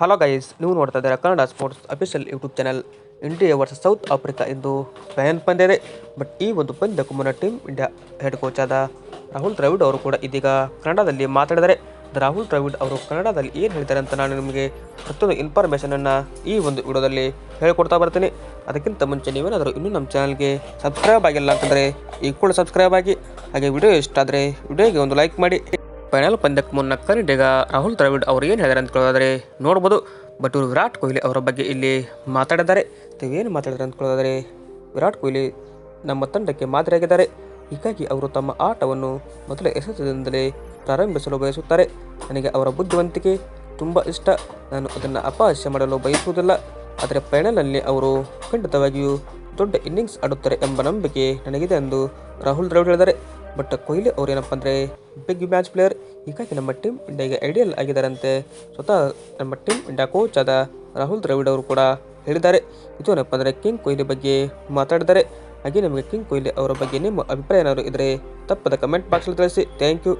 Hello guys ನೀವು ನೋಡ್ತಾ ಇದ್ದೀರಾ Kannada sports official YouTube channel India versus South Africa ಎಂದು ಫೈನಲ್ ಪಂದ್ಯ ಇದೆ ಬಟ್ ಈ ಒಂದು ಪಂದ್ಯಕ್ಕೂ ಮುನ್ನ ಟೀಮ್ ಇಂಡಿಯಾ ಹೆಡ್ ಕೋಚ್ ಆದ ರಾಹುಲ್ ದ್ರಾವಿಡ್ ಅವರು ಕೂಡ ಇದೀಗ ಕನ್ನಡದಲ್ಲಿ ಮಾತಾಡಿದರೆ ರಾಹುಲ್ ದ್ರಾವಿಡ್ ಅವರು ಕನ್ನಡದಲ್ಲಿ ಏನು ಹೇಳ್ತಾರೆ ಅಂತ ನಾನು ನಿಮಗೆ ಪ್ರತಿಯೊಂದು ಇನ್ಫಾರ್ಮೇಷನನ್ನು ಈ ಒಂದು ವಿಡಿಯೋದಲ್ಲಿ ಹೇಳ್ಕೊಡ್ತಾ ಬರ್ತೀನಿ. ಅದಕ್ಕಿಂತ ಮುಂಚೆ ನೀವೇನಾದರೂ ಇನ್ನೂ ನಮ್ಮ ಚಾನಲ್ಗೆ ಸಬ್ಸ್ಕ್ರೈಬ್ ಆಗಿಲ್ಲ ಅಂತಂದರೆ ಈ ಕೂಡ ಸಬ್ಸ್ಕ್ರೈಬ್ ಆಗಿ. ಹಾಗೆ ವಿಡಿಯೋ ಇಷ್ಟ ಆದರೆ ವಿಡಿಯೋಗೆ ಒಂದು ಲೈಕ್ ಮಾಡಿ. ಫೈನಲ್ ಪಂದ್ಯಕ್ಕೆ ಮುನ್ನ ಕನ್ನಡಿಗ ರಾಹುಲ್ ದ್ರಾವಿಡ್ ಅವರು ಏನು ಹೇಳಿದ್ದಾರೆ ಅಂತ ಕೇಳೋದಾದರೆ ನೋಡ್ಬೋದು. ಬಟ್ ಇವರು ವಿರಾಟ್ ಕೊಹ್ಲಿ ಅವರ ಬಗ್ಗೆ ಇಲ್ಲಿ ಮಾತಾಡಿದ್ದಾರೆ. ಏನು ಮಾತಾಡಿದ್ರೆ ಅಂತ ಕೇಳೋದಾದರೆ ವಿರಾಟ್ ಕೊಹ್ಲಿ ನಮ್ಮ ತಂಡಕ್ಕೆ ಮಾದರಿಯಾಗಿದ್ದಾರೆ. ಹೀಗಾಗಿ ಅವರು ತಮ್ಮ ಆಟವನ್ನು ಮೊದಲ ಎಸೆತದಿಂದಲೇ ಪ್ರಾರಂಭಿಸಲು ಬಯಸುತ್ತಾರೆ. ನನಗೆ ಅವರ ಬುದ್ಧಿವಂತಿಕೆ ತುಂಬ ಇಷ್ಟ. ನಾನು ಅದನ್ನು ಅಪಹಾಸ್ಯ ಮಾಡಲು ಬಯಸುವುದಿಲ್ಲ. ಆದರೆ ಫೈನಲ್ನಲ್ಲಿ ಅವರು ಖಂಡಿತವಾಗಿಯೂ ದೊಡ್ಡ ಇನ್ನಿಂಗ್ಸ್ ಆಡುತ್ತಾರೆ ಎಂಬ ನಂಬಿಕೆ ನನಗಿದೆ ಎಂದು ರಾಹುಲ್ ದ್ರಾವಿಡ್ ಹೇಳಿದ್ದಾರೆ. ಬಟ್ ಕೊಹ್ಲಿ ಅವ್ರು ಏನಪ್ಪ ಅಂದರೆ ಬಿಗ್ ಮ್ಯಾಚ್ ಪ್ಲೇಯರ್ ಹೀಗಾಗಿ ನಮ್ಮ ಟೀಮ್ ಇಂಡಿಯಾಗೆ ಐಡಿಯಲ್ ಆಗಿದ್ದಾರಂತೆ ಸ್ವತಃ ನಮ್ಮ ಟೀಮ್ ಇಂಡಿಯಾ ಕೋಚ್ ಆದ ರಾಹುಲ್ ದ್ರಾವಿಡ್ ಅವರು ಕೂಡ ಹೇಳಿದ್ದಾರೆ. ಇದು ಏನಪ್ಪ ಅಂದರೆ ಕಿಂಗ್ ಕೊಹ್ಲಿ ಬಗ್ಗೆ ಮಾತಾಡಿದ್ದಾರೆ. ಹಾಗೆ ನಿಮಗೆ ಕಿಂಗ್ ಕೊಹ್ಲಿ ಅವರ ಬಗ್ಗೆ ನಿಮ್ಮ ಅಭಿಪ್ರಾಯ ಏನಾದರೂ ಇದ್ದರೆ ತಪ್ಪದ ಕಮೆಂಟ್ ಬಾಕ್ಸಲ್ಲಿ ತಿಳಿಸಿ. Thank you